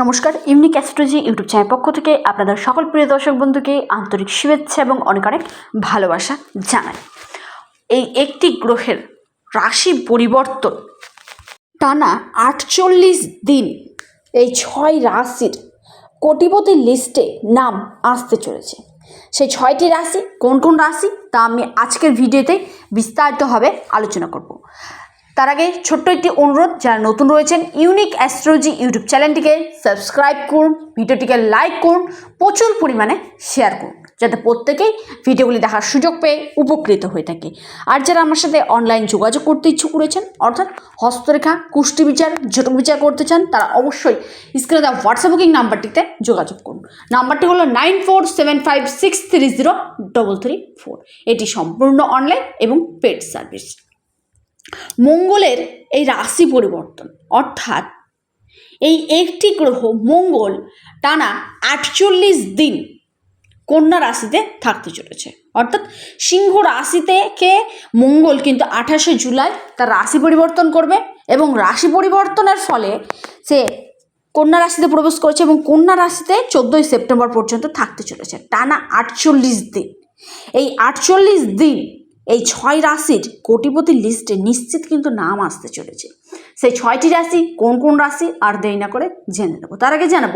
নমস্কার unique astrology YouTube channel পক্ষ থেকে আপনাদের সকল প্রিয় দর্শক বন্ধুকে আন্তরিক শুভেচ্ছা এবং অনেক অনেক ভালোবাসা জানাই। এই একটি গ্রহের রাশি পরিবর্তন টানা আটচল্লিশ দিন এই ছয় রাশির কোটিপতি লিস্টে নাম আসতে চলেছে। সেই ছয়টি রাশি কোন কোন রাশি তা আমি আজকের ভিডিওতে বিস্তারিতভাবে আলোচনা করব। তার আগে ছোট্ট একটি অনুরোধ, যারা নতুন রয়েছেন ইউনিক অ্যাস্ট্রোলজি ইউটিউব চ্যানেলটিকে সাবস্ক্রাইব করুন, ভিডিওটিকে লাইক করুন, প্রচুর পরিমাণে শেয়ার করুন, যাতে প্রত্যেকেই ভিডিওগুলি দেখার সুযোগ পেয়ে উপকৃত হয়ে থাকে। আর যারা আমার সাথে অনলাইন যোগাযোগ করতে ইচ্ছুক রয়েছেন, অর্থাৎ হস্তরেখা, কুষ্টি বিচার জটক বিচার করতে চান, তারা অবশ্যই স্ক্রিনে দেওয়া হোয়াটসঅ্যাপ বুকিং নাম্বারটিতে যোগাযোগ করুন। নাম্বারটি হলো nine four seven five six three zero double three four এটি সম্পূর্ণ অনলাইন এবং পেড সার্ভিস মঙ্গলের এই রাশি পরিবর্তন। অর্থাৎ এই একটি গ্রহ মঙ্গল টানা আটচল্লিশ দিন কন্যা রাশিতে থাকতে চলেছে। অর্থাৎ সিংহ রাশি থেকে মঙ্গল কিন্তু আঠাশে জুলাই তার রাশি পরিবর্তন করবে এবং রাশি পরিবর্তনের ফলে সে কন্যা রাশিতে প্রবেশ করেছে এবং কন্যা রাশিতে চোদ্দোই সেপ্টেম্বর পর্যন্ত থাকতে চলেছে, টানা আটচল্লিশ দিন। এই আটচল্লিশ দিন এই ছয় রাশির কোটিপতি লিস্টে নিশ্চিত কিন্তু নাম আসতে চলেছে। সেই ছয়টি রাশি কোন কোন রাশি, আর দেরি না করে জেনে নেব। তার আগে জানাব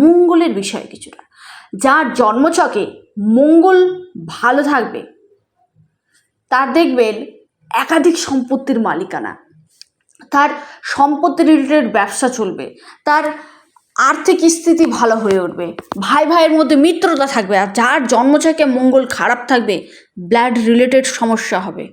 মঙ্গলের বিষয়ে কিছুটা। যার জন্মছকে মঙ্গল ভালো থাকবে, তার দেখবেন একাধিক সম্পত্তির মালিকানা, তার সম্পত্তি রিলেটেড ব্যবসা চলবে, তার আর্থিক স্থিতি ভালো হয়ে উঠবে। ভাই ভাইয়ের মধ্যে মিত্রতা থাকবে আর যার জন্ম জন্মছকে মঙ্গল খারাপ থাকবে ব্লাড রিলেটেড সমস্যা হবে।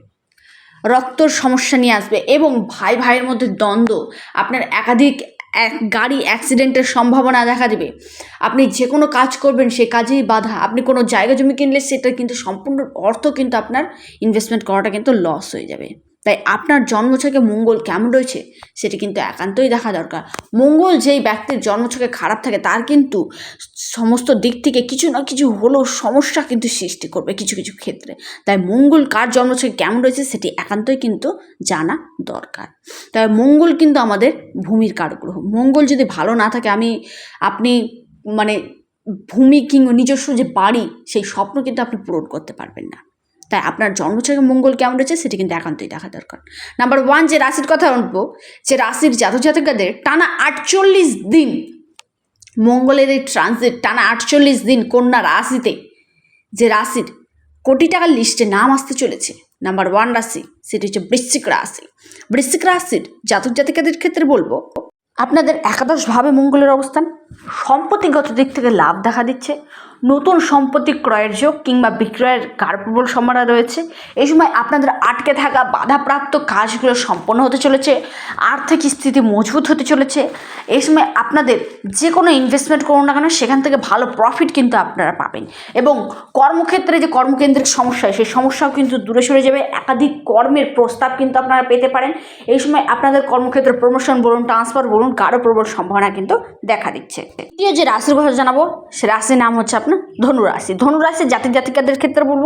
রক্তর সমস্যা নিয়ে আসবে এবং ভাই ভাইয়ের মধ্যে দ্বন্দ্ব। আপনার একাধিক এক গাড়ি অ্যাক্সিডেন্টের সম্ভাবনা দেখা দেবে। আপনি যে কোনো কাজ করবেন সে কাজেই বাধা। আপনি কোনো জায়গা জমি কিনলে সেটা কিন্তু সম্পূর্ণ অর্থ কিন্তু আপনার ইনভেস্টমেন্ট করাটা কিন্তু লস হয়ে যাবে। তাই আপনার জন্মছকে মঙ্গল কেমন রয়েছে সেটি কিন্তু একান্তই দেখা দরকার। মঙ্গল যেই ব্যক্তির জন্মছকে খারাপ থাকে, তার কিন্তু সমস্ত দিক থেকে কিছু না কিছু হলেও সমস্যা কিন্তু সৃষ্টি করবে কিছু কিছু ক্ষেত্রে। তাই মঙ্গল কার জন্মছকে কেমন রয়েছে সেটি একান্তই কিন্তু জানা দরকার। তাই মঙ্গল কিন্তু আমাদের ভূমির কারগ্রহ। মঙ্গল যদি ভালো না থাকে, আমি, আপনি মানে ভূমি কিংবা নিজস্ব যে বাড়ি, সেই স্বপ্ন কিন্তু আপনি পূরণ করতে পারবেন না। তাই আপনার জন্মছকে মঙ্গল কেমন রয়েছে সেটি কিন্তু একান্তই দেখা দরকার। নাম্বার ওয়ান যে রাশির কথা বলব, যে রাশির জাতক জাতিকাদের টানা আটচল্লিশ দিন মঙ্গলের এই ট্রানজিট টানা আটচল্লিশ দিন কন্যা রাশিতে যে রাশির কোটি টাকার লিস্টে নাম আসতে চলেছে। নাম্বার ওয়ান রাশি, সেটি হচ্ছে বৃশ্চিক রাশি। বৃশ্চিক রাশির জাতক জাতিকাদের ক্ষেত্রে বলব, আপনাদের একাদশভাবে মঙ্গলের অবস্থান, সম্পত্তিগত দিক থেকে লাভ দেখা দিচ্ছে নতুন সম্পত্তি ক্রয়ের যোগ কিংবা বিক্রয়ের কারপ্রবল সম্ভাবনা রয়েছে। এই সময় আপনাদের আটকে থাকা বাধাপ্রাপ্ত কাজগুলো সম্পন্ন হতে চলেছে, আর্থিক স্থিতি মজবুত হতে চলেছে। এই সময় আপনাদের যে কোনো ইনভেস্টমেন্ট করুন না কেন, সেখান থেকে ভালো প্রফিট কিন্তু আপনারা পাবেন। এবং কর্মক্ষেত্রে যে কর্মকেন্দ্রিক সমস্যা, সেই সমস্যাও কিন্তু দূরে সরে যাবে। একাধিক কর্মের প্রস্তাব কিন্তু আপনারা পেতে পারেন। এই সময় আপনাদের কর্মক্ষেত্রে প্রমোশন বলুন ট্রান্সফার বলুন, কারও প্রবল সম্ভাবনা কিন্তু দেখা দিচ্ছে। দ্বিতীয় যে রাশির কথা জানাব, সে রাশির নাম হচ্ছে আপনার ধনুরাশি। ধনুরাশির জাতি জাতিকাদের ক্ষেত্রে বলব,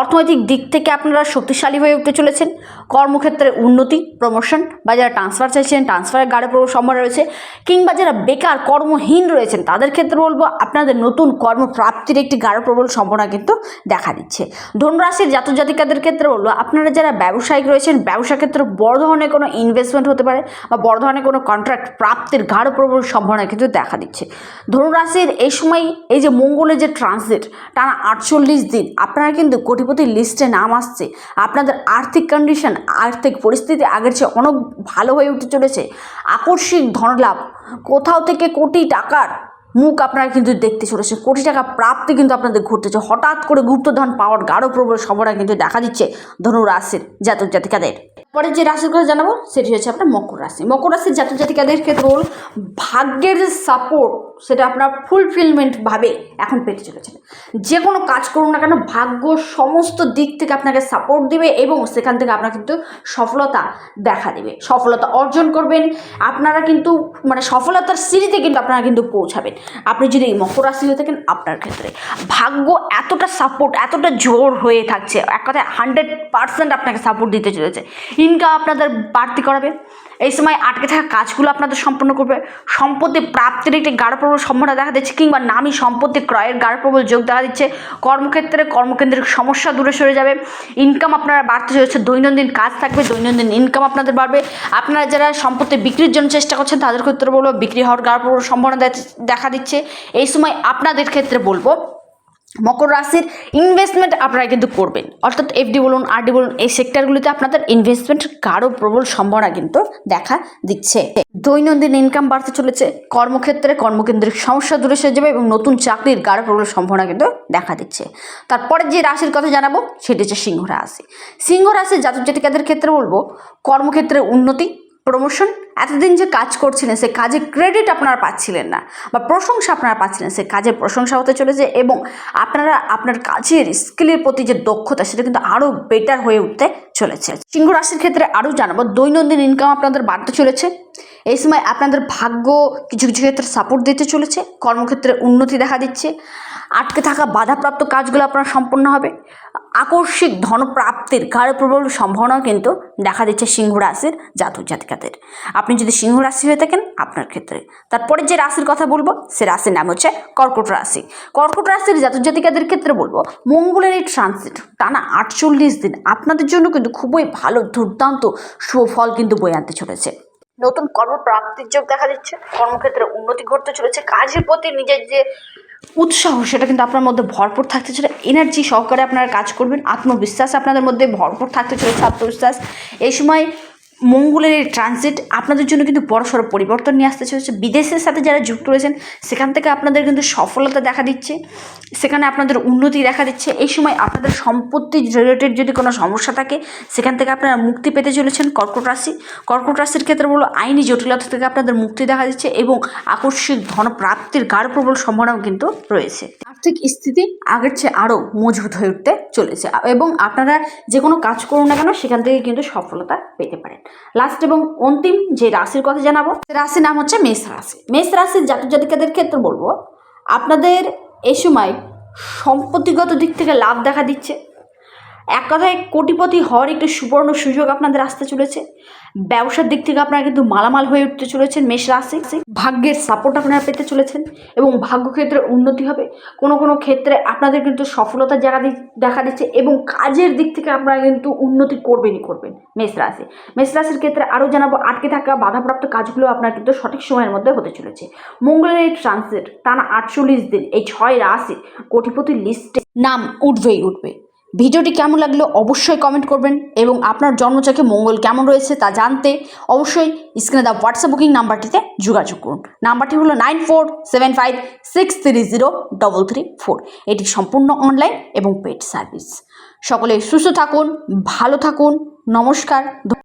অর্থনৈতিক দিক থেকে আপনারা শক্তিশালী হয়ে উঠতে চলেছেন। কর্মক্ষেত্রে উন্নতি প্রমোশন বা যারা ট্রান্সফার চাইছেন ট্রান্সফারের গাড়ি সম্ভাবনা রয়েছে। কিংবা যারা বেকার, কর্মহীন রয়েছেন, তাদের ক্ষেত্রে বলব, আপনাদের নতুন কর্মপ্রাপ্তির একটি গাঢ় প্রবল সম্ভাবনা কিন্তু দেখা দিচ্ছে। ধনুরাশির জাতক জাতিকাদের ক্ষেত্রে বলব, আপনারা যারা ব্যবসায়িক রয়েছেন ব্যবসা ক্ষেত্রে বড় ধরনের কোনো ইনভেস্টমেন্ট হতে পারে বা বড় ধরনের কোনো কন্ট্রাক্ট প্রাপ্তির গাঢ় প্রবল সম্ভাবনা কিন্তু দেখা দিচ্ছে। ধনুরাশির এই সময় এই যে মঙ্গলের যে ট্রানজিট টানা আটচল্লিশ দিন, আপনারা কিন্তু কোটিপতির লিস্টে নাম আসছে। আপনাদের আর্থিক কন্ডিশন আর্থিক পরিস্থিতি আগের চেয়ে অনেক ভালো হয়ে উঠে চলেছে। আকস্মিক ধনলাভ, কোথাও থেকে কোটি টাকার মুখ আপনারা কিন্তু দেখতে চলেছে কোটি টাকা প্রাপ্তি কিন্তু আপনাদের ঘটতেছে হঠাৎ করে গুপ্তধন পাওয়ার গাঢ় প্রবল সম্ভাবনা কিন্তু দেখা দিচ্ছে ধনু রাশির জাতক জাতিকাদের পরে যে রাশির কথা জানাব, সেটি হচ্ছে আপনার মকর রাশি। মকর রাশির জাতক জাতিকাদের ক্ষেত্রে বলুন, ভাগ্যের যে সাপোর্ট সেটা আপনার ফুলফিলমেন্টভাবে এখন পেতে চলেছে যে কোনো কাজ করুন না কেন, ভাগ্য সমস্ত দিক থেকে আপনাকে সাপোর্ট দিবে এবং সেখান থেকে আপনার কিন্তু সফলতা দেখা দেবে। সফলতা অর্জন করবেন, আপনারা কিন্তু মানে সফলতার সিঁড়িতে কিন্তু আপনারা কিন্তু পৌঁছাবেন। আপনি যদি এই মকর রাশি হয়ে থাকেন, আপনার ক্ষেত্রে। ভাগ্য এতটা সাপোর্ট এতটা জোর হয়ে থাকছে, এক কথায় হান্ড্রেড পার্সেন্ট আপনাকে সাপোর্ট দিতে চলেছে। ইনকাম আপনাদের বাড়তি করাবে। এই সময় আটকে থাকা কাজগুলো আপনাদের সম্পন্ন করবে। সম্পত্তি প্রাপ্তির একটি গাঢ় প্রবল সম্ভাবনা দেখা দিচ্ছে কিংবা নামী সম্পত্তি ক্রয়ের গাঢ় প্রবল যোগ দেখা দিচ্ছে। কর্মক্ষেত্রে কর্মকেন্দ্রিক সমস্যা দূরে সরে যাবে। ইনকাম আপনারা বাড়তে চলেছে। দৈনন্দিন কাজ থাকবে, দৈনন্দিন ইনকাম আপনাদের বাড়বে। আপনারা যারা সম্পত্তি বিক্রির জন্য চেষ্টা করছেন, তাদের ক্ষেত্রে বলব, বিক্রি হওয়ার গাঢ় প্রবল সম্ভাবনা দেখা দিচ্ছে। এই সময় আপনাদের ক্ষেত্রে বলব মকর রাশির ইনভেস্টমেন্ট আপনারা কিন্তু করবেন। অর্থাৎ এফডি বলুন আরডি বলুন, এই সেক্টরগুলিতে আপনাদের ইনভেস্টমেন্ট কারও প্রবল সম্ভাবনা কিন্তু দেখা দিচ্ছে। দৈনন্দিন ইনকাম বাড়তে চলেছে, কর্মক্ষেত্রে কর্মকেন্দ্রিক সমস্যা দূরে সরে যাবে এবং নতুন চাকরির গাঢ় প্রবল সম্ভাবনা কিন্তু দেখা দিচ্ছে। তারপরে যে রাশির কথা জানাব, সেটি হচ্ছে সিংহ রাশি। সিংহ রাশির জাতক জাতিকাদের ক্ষেত্রে বলব, কর্মক্ষেত্রে উন্নতি প্রমোশন এতদিন যে কাজ করছিলেন, সে কাজে ক্রেডিট আপনারা পাচ্ছিলেন না বা প্রশংসা আপনারা পাচ্ছিলেন, সে কাজের প্রশংসা হতে চলেছে এবং আপনারা, আপনার কাজের স্কিলের প্রতি যে দক্ষতা, সেটা কিন্তু আরও বেটার হয়ে উঠতে চলেছে। সিংহ রাশির ক্ষেত্রে আরও জানাব, দৈনন্দিন ইনকাম আপনাদের বাড়তে চলেছে। এই সময় আপনাদের ভাগ্য কিছু কিছু ক্ষেত্রে সাপোর্ট দিতে চলেছে, কর্মক্ষেত্রে উন্নতি দেখা দিচ্ছে। আটকে থাকা বাধাপ্রাপ্ত কাজগুলো আপনার সম্পন্ন হবে। আকস্মিক ধনপ্রাপ্তির গাঢ় প্রবল সম্ভাবনাও কিন্তু দেখা দিচ্ছে সিংহ রাশির জাতক জাতিকাদের। আপনি যদি সিংহ রাশি হয়ে থাকেন, আপনার ক্ষেত্রে। তারপরে যে রাশির কথা বলব, সে রাশির নাম হচ্ছে কর্কট রাশি। কর্কট রাশির জাতক জাতিকাদের ক্ষেত্রে বলব, মঙ্গলের এই ট্রানজিট টানা আটচল্লিশ দিন আপনাদের জন্য কিন্তু খুবই ভালো, দুর্দান্ত সুফল কিন্তু বয়ে আনতে চলেছে। নতুন কর্মপ্রাপ্তির যোগ দেখা দিচ্ছে, কর্মক্ষেত্রে উন্নতি ঘটতে চলেছে, কাজের প্রতি নিজের যে উৎসাহ, সেটা কিন্তু আপনার মধ্যে ভরপুর থাকতে চলে এনার্জি সহকারে আপনারা কাজ করবেন, আত্মবিশ্বাস আপনাদের মধ্যে ভরপুর থাকতে চলেছে, আত্মবিশ্বাস। এই সময় মঙ্গলের এই ট্রানজিট আপনাদের জন্য কিন্তু বড়সড় পরিবর্তন নিয়ে আসতে চলেছে। বিদেশের সাথে যারা যুক্ত রয়েছেন, সেখান থেকে আপনাদের কিন্তু সফলতা দেখা দিচ্ছে, সেখানে আপনাদের উন্নতি দেখা দিচ্ছে। এই সময় আপনাদের সম্পত্তি রিলেটেড যদি কোনো সমস্যা থাকে, সেখান থেকে আপনারা মুক্তি পেতে চলেছেন কর্কট রাশি। কর্কট রাশির ক্ষেত্রে বলো আইনি জটিলতা থেকে আপনাদের মুক্তি দেখা দিচ্ছে এবং আকস্মিক ধনপ্রাপ্তির গাঢ় প্রবল সম্ভাবনাও কিন্তু রয়েছে। আর্থিক স্থিতি আগের চেয়ে আরও মজবুত হয়ে উঠতে চলেছে এবং আপনারা যে কোনো কাজ করুন না কেন, সেখান থেকে কিন্তু সফলতা পেতে পারেন। লাস্ট এবং অন্তিম যে রাশির কথা জানাব রাশির নাম হচ্ছে মেষ রাশি। মেষ রাশির জাতক জাতিকাদের ক্ষেত্রে বলব, আপনাদের এ সময় সম্পত্তিগত দিক থেকে লাভ দেখা দিচ্ছে। এক কথায় কোটিপতি হওয়ার একটি সুবর্ণ সুযোগ আপনাদের আসতে চলেছে। ব্যবসার দিক থেকে আপনারা কিন্তু মালামাল হয়ে উঠতে চলেছেন মেষ রাশি। ভাগ্যের সাপোর্ট আপনারা পেতে চলেছেন এবং ভাগ্যক্ষেত্রে উন্নতি হবে। কোনো কোনো ক্ষেত্রে আপনাদের কিন্তু সফলতা জায়গা দেখা দিচ্ছে এবং কাজের দিক থেকে আপনারা কিন্তু উন্নতি করবেনই করবেন মেষ রাশি। মেষ রাশির ক্ষেত্রে আরও জানাব, আটকে থাকা বাধাপ্রাপ্ত কাজগুলো আপনার কিন্তু সঠিক সময়ের মধ্যে হতে চলেছে। মঙ্গলের এই ট্রান্সিট টানা আটচল্লিশ দিন এই ছয় রাশি কোটিপতির লিস্টে নাম উঠবেই উঠবে। ভিডিওটি কেমন লাগল অবশ্যই কমেন্ট করবেন এবং আপনার জন্মচকে মঙ্গল কেমন রয়েছে তা জানতে অবশ্যই স্ক্রিনে দেওয়া হোয়াটসঅ্যাপ বুকিং নাম্বারটিতে যোগাযোগ করুন। নাম্বারটি হলো nine four seven five six three zero double three four এটি সম্পূর্ণ অনলাইন এবং পেড সার্ভিস সকলে সুস্থ থাকুন, ভালো থাকুন, নমস্কার